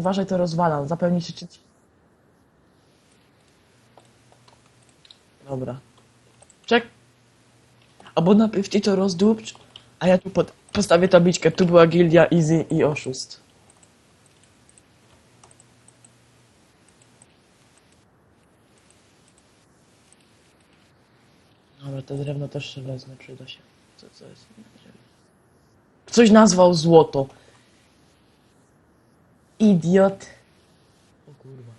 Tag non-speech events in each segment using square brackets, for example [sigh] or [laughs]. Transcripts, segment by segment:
uważaj, to rozwalam. Zapełni się czymś. Dobra. Czek. Albo najpierw ci to rozdupcz, a ja tu pod, postawię tabliczkę. Tu była gildia Easy i oszust. Dobra, to drewno też się wezmę, przyda się. Co, co jest? Coś nazwał złoto. Idiot. O kurwa.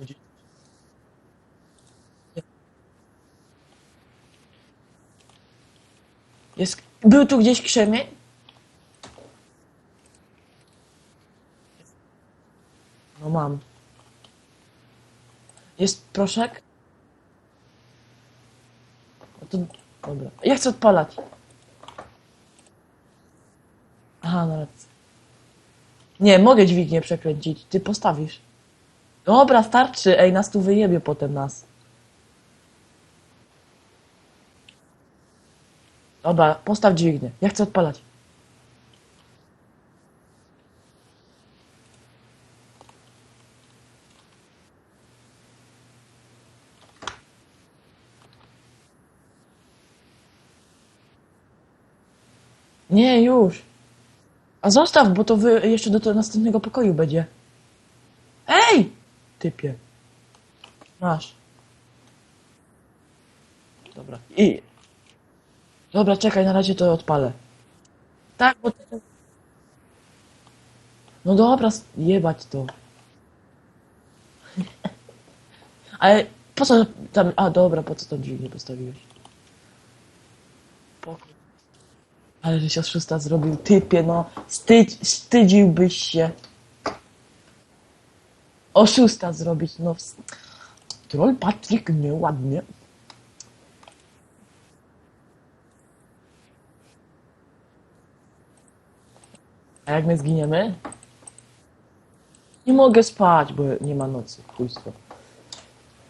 Ludzi- Jest... Był tu gdzieś krzemień? No mam. Jest proszek? No to... Dobra. Ja chcę odpalać. Aha, no rację. Nie, mogę dźwignię przekręcić. Ty postawisz. Dobra, starczy. Ej, nas tu wyjebie potem nas. Dobra, postaw dźwignię. Ja chcę odpalać. Nie, już. A zostaw, bo to wy jeszcze do tego następnego pokoju będzie. Ej! Typie. Masz. Dobra. I. Dobra, czekaj, na razie to odpalę. Tak, bo. No dobra, jebać to. [laughs] Ale po co tam. A dobra, po co tam drzwi nie postawiłeś? Pokój. Ale żeś oszusta zrobił, typie, no. Wstydź, wstydziłbyś się. Oszusta zrobić, no. Troll Patryk, nieładnie. A jak my zginiemy? Nie mogę spać, bo nie ma nocy. Chujstwo.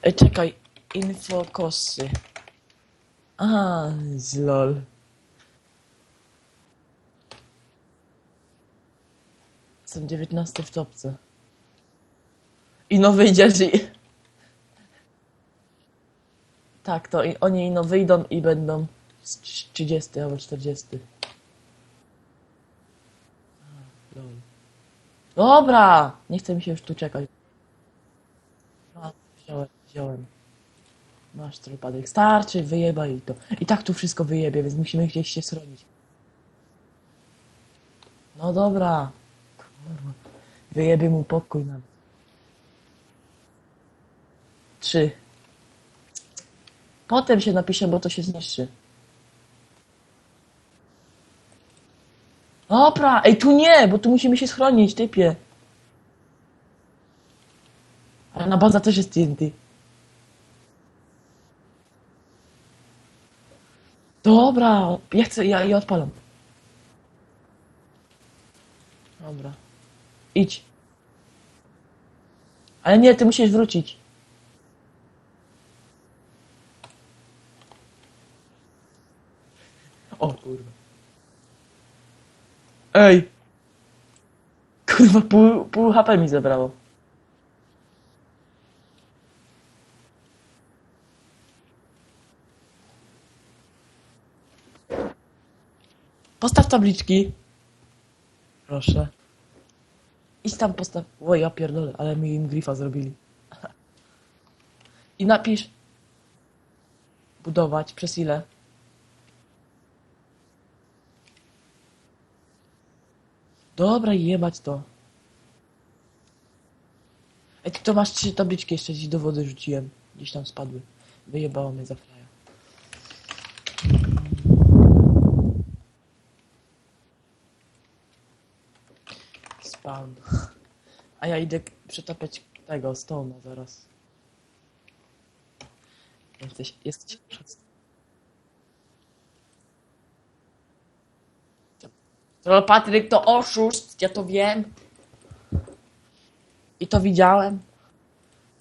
Ej, czekaj. Info kosy. A, z lol. Jestem 19 w topce. I no wyjdziesz i... Tak, to oni no wyjdą i będą z trz- 30 albo 40. A, lol. Dobra! Nie chce mi się już tu czekać. Wziąłem, wziąłem. Masz trollpadek. Starczy, wyjebaj to. I tak tu wszystko wyjebie, więc musimy gdzieś się schronić. No dobra. Wyjebie mu pokój nam. Trzy. Potem się napisze, bo to się zniszczy. Dobra, ej, tu nie, bo tu musimy się schronić, typie. Ale na baza też jest TNT. Dobra, ja chcę, ja, ja odpalam. Dobra. Idź. Ale nie, ty musisz wrócić. O kurwa. Ej! Kurwa, pół, pół HP mi zabrało. Postaw tabliczki. Proszę. Idź tam postaw. O, ja pierdolę, ale mi im grifa zrobili. I napisz. Budować. Przez ile? Dobra, jebać to. Ej, ty to masz trzy tabliczki jeszcze gdzieś do wody rzuciłem. Gdzieś tam spadły. Wyjebało mnie za. A ja idę przetapiać tego stona zaraz. Jesteś, jesteś. To Patryk to oszust, ja to wiem. I to widziałem.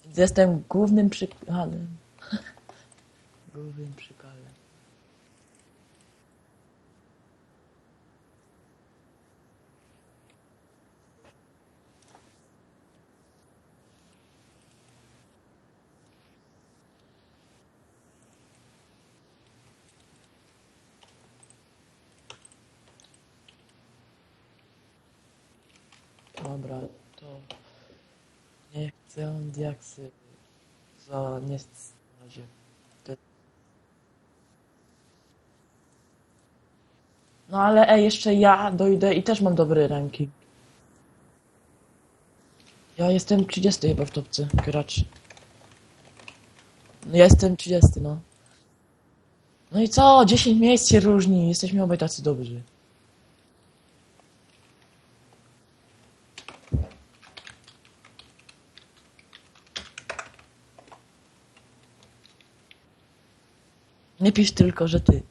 Więc jestem głównym przykalem. [laughs] głównym przykalem. Dobra, to nie chcę diaksy za nie na razie. No ale ej, jeszcze ja dojdę i też mam dobry ranking. Ja jestem 30 chyba w topce gracz. No, ja jestem 30, no. No i co? 10 miejsc się różni. Jesteśmy obaj tacy dobrzy. Nie pisz tylko, że ty.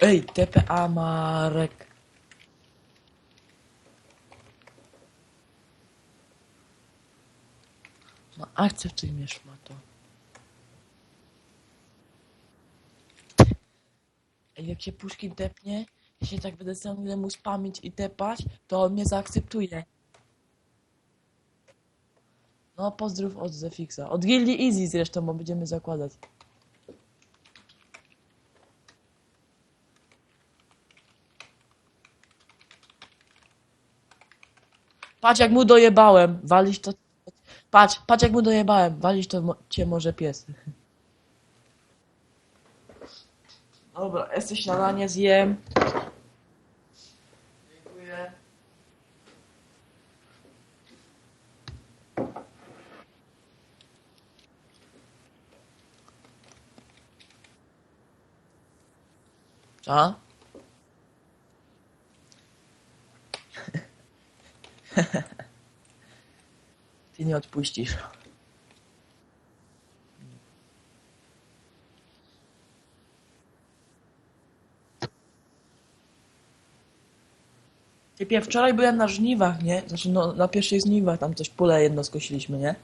Ej, TPA Marek. No akceptuj mnie, szmato. Ej, jak się Puszkin tepnie, się tak będę ciągle mu spamić i tepać, to on mnie zaakceptuje. No, pozdrów od Zefixa. Od Gildii Easy zresztą, bo będziemy zakładać. Patrz jak mu dojebałem, walić to... Patrz, patrz jak mu dojebałem, walić to cię może pies. Dobra, jesteś śniadanie, zjem. Co? [laughs] Ty nie odpuścisz. Typie, wczoraj byłem na żniwach, nie? Znaczy, no, na pierwszych żniwach tam coś pole jedno skosiliśmy, nie?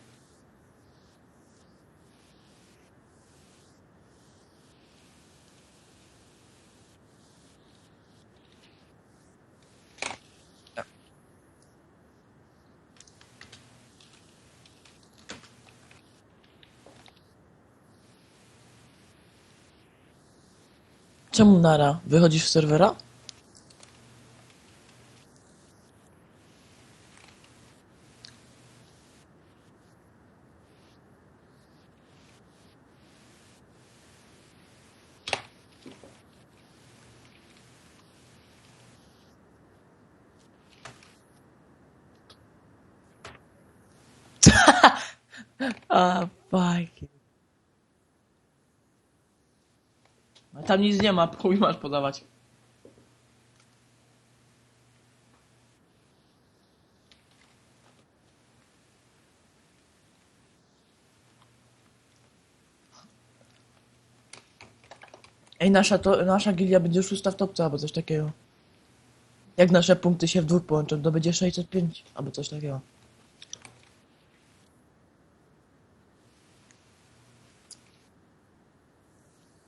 Czemu nara? Wychodzisz z serwera? [laughs] A, fajnie. A tam nic nie ma, chuj masz podawać. Ej, nasza, to, nasza gilia będzie szósta w topce albo coś takiego. Jak nasze punkty się w dwóch połączą, to będzie 605 albo coś takiego.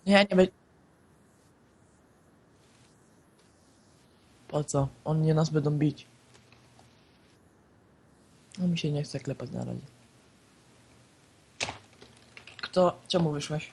Nie, nie będzie. Po co? Oni nas będą bić. No mi się nie chce klepać na razie. Kto? Czemu wyszłeś?